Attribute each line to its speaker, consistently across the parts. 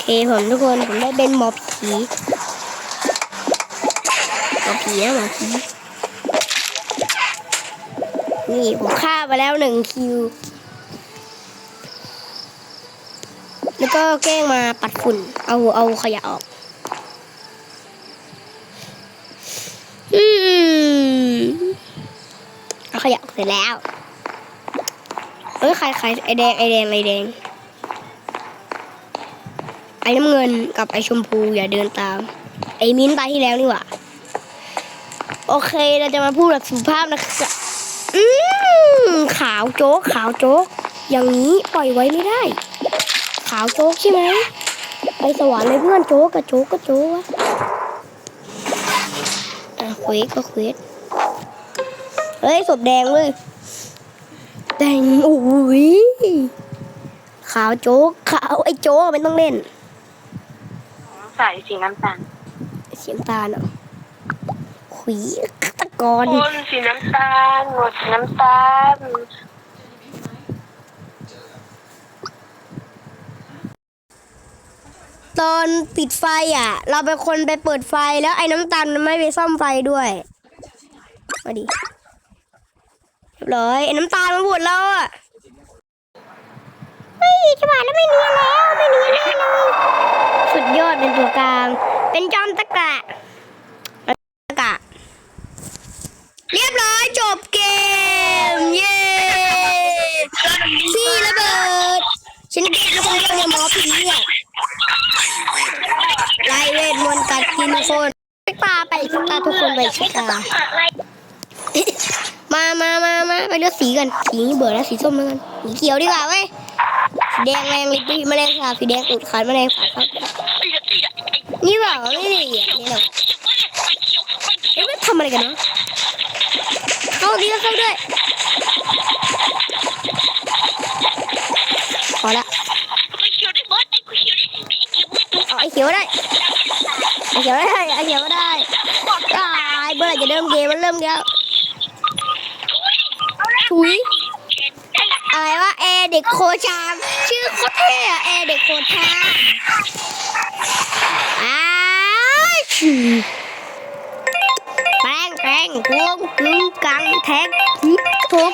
Speaker 1: เคผมทุกคนผมได้เป็นหมอผีหมอผีนะหมอผีนี่ผมฆ่าไปแล้วหนึ่งคิว แล้วก็แกล้งมาปัดฝุ่น เอาเอาขยะออก อืมเอาขยะออกเสร็จแล้ว เอ้ยใครใครไอแดงไอแดงไอแดง ไอ้น้ำเงินกับไอ้ชมพูอย่าเดินตาม ไอ้มิ้นท์ตายที่แล้วนี่หว่าโอเคเราจะมาพูดแบบสุภาพนะครับอืมขาวโจ๊กขาวโจ๊กอย่างนี้ปล่อยไว้ไม่ได้ ขาวโจ๊กใช่ไหมไปสวรรค์เลยเพื่อนโจ๊กกับโจ๊กก็โจ๊กวะอะเควสก็เควสเฮ้ยศพแดงเลยแดงโอ้ยขาวโจ๊กขาวไอ้โจ๊กไมันต้องเล่น
Speaker 2: ใส่สีน้ำตาล
Speaker 1: เสียงตาลเหรอขุยฆาตกร
Speaker 2: คนสีน้ำตาลหมดสีน้ำตาล
Speaker 1: ตอนปิดไฟอะ เราเป็นคนไปเปิดไฟแล้วไอ้น้ำตาลมันไม่ไปซ่อมไฟด้วยมาดิเรียบร้อยไอ้น้ำตาลมันบวดเราอะเฮ้ยจังหวะแล้วไม่เนียนแล้วไม่เนียนแล้วเลย สุดยอดเป็นตัวกลาง เป็นจอมตะกะตะกะ เรียบร้อยจบเกม เย้ที่ระเบิด ฉันเก็บแล้วคนเดียวเนี่ยหมอผีเนี่ยไล่เวทมนต์กัดกินคนปลาไปสตาทุกคนไปชิกามามามามาไปเลือกสีกัน สีนี้เบื่อแล้วสีส้มแล้วกันสีเขียวดีกว่าเว้ยสีแดงแรงลิบแมลงสาบสีแดงอุดขันแมลงสาบครับ นี่เปล่าไม่ดีอะนี่เราเอ๊ะไม่ทำอะไรกันเนาะเข้าดีก็เข้าด้วยพอละเอาไอ้เขียวได้ไอ้เขียวได้ไอ้เขียวได้ตายเมื่อไหร่จะเริ่มเกมมันเริ่มแล้วถุยอะไรวะแอเด็กโคชาม ชื่อโคตรเท่อะแอร์เด็กโคชามอ้าวฉีแป้งแป้งกวงกึ่งกังแท็กทิกทุก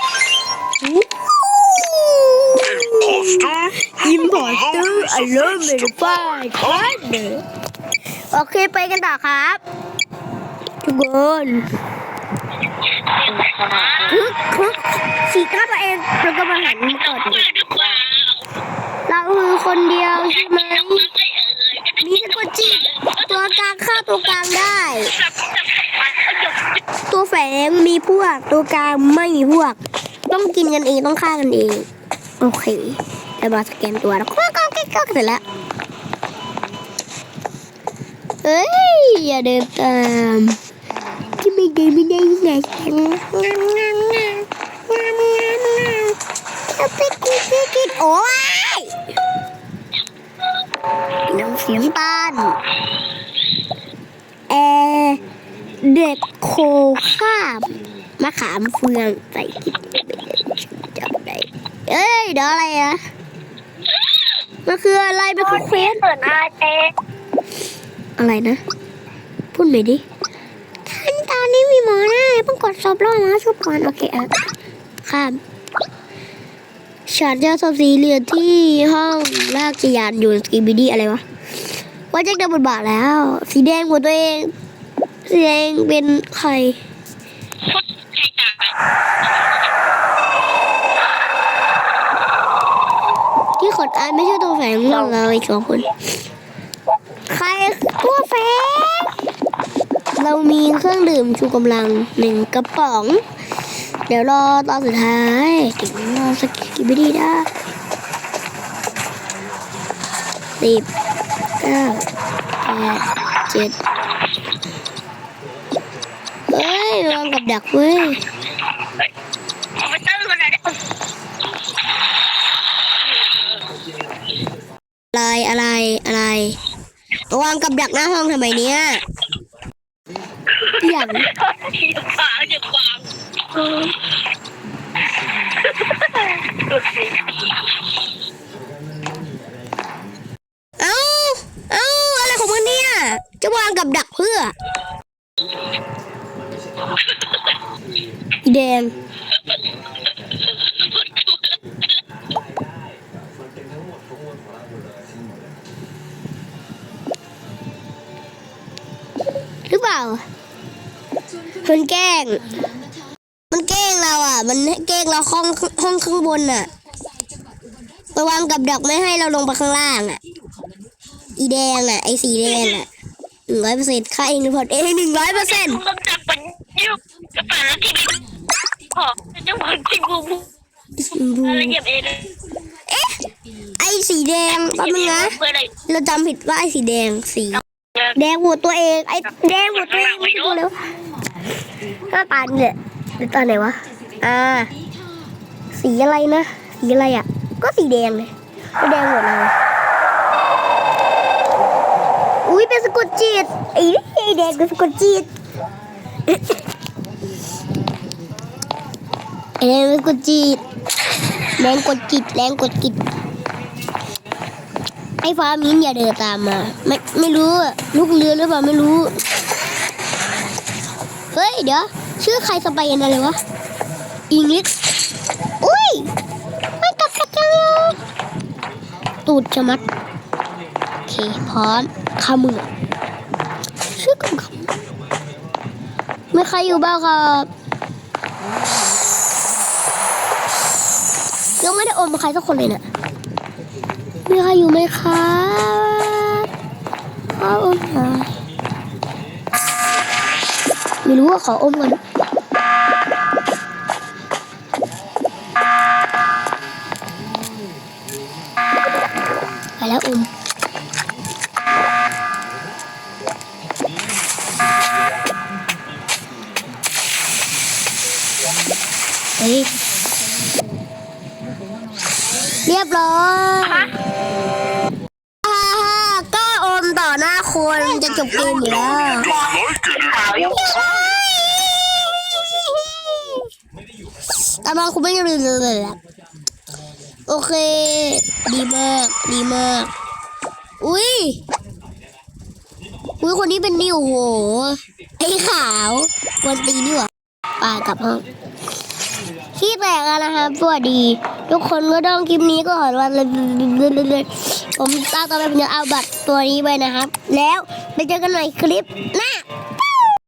Speaker 3: Imposter?
Speaker 1: อิมพอร์เตอร์อารมณ์เป็นฝ่ายครับโอเคไปกันต่อครับ ทุกคนคึกคึกฉีกเข้าตัวเองแล้วก็มาหันมาก่อนเรา คนเดียวใช่ไหมมีสกุลจีตัวกลางเข้าตัวกลางได้ ตัวแฝงมีพวก ตัวกลางไม่มีพวก ต้องกินกันเองต้องฆ่ากันเอง โอเคเดี๋ยวมาสแกนตัวแล้วก็ก็ก็เสร็จแล้วเอ้ยอย่าเดินตามจะไม่เดินไม่ได้ยังไงกันงามงามงามงามงามงามเอาไปกูไปกินโอ้ย แอร์เด็กโคข้ามมะขามเฟืองใส่กินจับได้เอ้ยเดี๋ยวอะไรอะมันคืออะไรเป็นคุกเควส
Speaker 2: เปิดอาเต้
Speaker 1: อะไรนะ พูดใหม่ดิท่านตอนนี้มีหมอหน้าต้องกดสอบรอบมาชุบก่อนโอเคอะข้ามฉันเจอศพสีเหลืองที่ห้องลากจักรยานอยู่สกีบิดี้อะไรวะ ว่าแจ็คได้บทบาทแล้ว สีแดงหมดตัวเองสีแดงเป็นใครที่ขดอานไม่ใช่ตัวแฝงของเราอีกสองคน ใครตัวแฝงเรามีเครื่องดื่มชูกำลังหนึ่งกระป๋อง เดี๋ยวรอตอนสุดท้ายถึงรอสกิบดีได้สิบ ก้าแปดเจ็ดเฮ้ยวางกับดักเว้ย
Speaker 2: เอาไปตั้งกันเลย
Speaker 1: อะไรอะไรอะไรวางกับดักหน้าห้องทำไมเนี่ยอย่าง
Speaker 2: ที่ขวางจะขวางดูสิ
Speaker 1: เอ้า กับดักเพื่ออีแดง หรือ เปล่า มันแกล้ง มันแกล้งเราอะ มันแกล้งเราห้องห้องข้างบนอะระวังกับดักไม่ให้เราลงไปข้างล่างอะ อีแดงอะ ไอสีแดงอะหนึ่งร้อยเปอร์เซ็นต์ค่าเองพอดเองหนึ่งร้อยเปอร์เซ็นต์
Speaker 2: กำจับมันยุบกระป๋าแล้วทีนี้ขอจะหวังที่บูบูอะไรเหยียบเอง
Speaker 1: เอ๊ะ ไอ้สีแดงแป๊บนึงนะ
Speaker 2: เร
Speaker 1: เราจำผิดว่าไอ้สีแดงสี แดงหัวตัวเองไอ้แดงหัวตัวเองไม่รู้แล้วหน้าตาเนี่ยหรือตาไหนวะอ่าสีอะไรนะสีอะไรอะ ก็สีแดงเลยก็แดงหมดเลยอุ้ยเป็นสะกดจิตไอ้ไอ้แดงเป็นสะกดจิตไอ้แดงเป็นสะกดจิตแรงกดจิตแรงกดจิต ไอ้ฟ้ามิ้นอย่าเดินตามมา ไม่ไม่รู้ลูกเรือหรือเปล่าไม่รู้ เฮ้ยเดี๋ยว ชื่อใครสไปเอ็นอะไรวะอิงลิสอุ้ยไม่กลับกระจังเลยตูดจะมัดโอเคพร้อมขามือชื่อกันครับไม่ใครอยู่บ้างครับยังไม่ได้อมใครสักคนเลยเนี่ย มีใครอยู่ไหมครับขออมหน่อยไม่รู้ว่าขออมก่อนไปแล้วอมเฮ้ยเรียบร้อย คนจะจบเกมอยู่แล้ว
Speaker 3: Don't like it anymore.
Speaker 1: แต่บาคุณไม่ลืมเลยโอเค ดีมาก ดีมาก อุ้ยอุ้ยคนนี้เป็นนิวโหไอ้ขาววันตีนี่หว่าปากลับห้องขี้แตกแล้วนะครับสวัสดี ทุกคนก็ต้องคลิปนี้ก็ขอวันเลย ผมตั้งต่อไปผมจะเอาบัตรตัวนี้ไปนะครับ แล้วไปเจอกันใหม่คลิปหน้า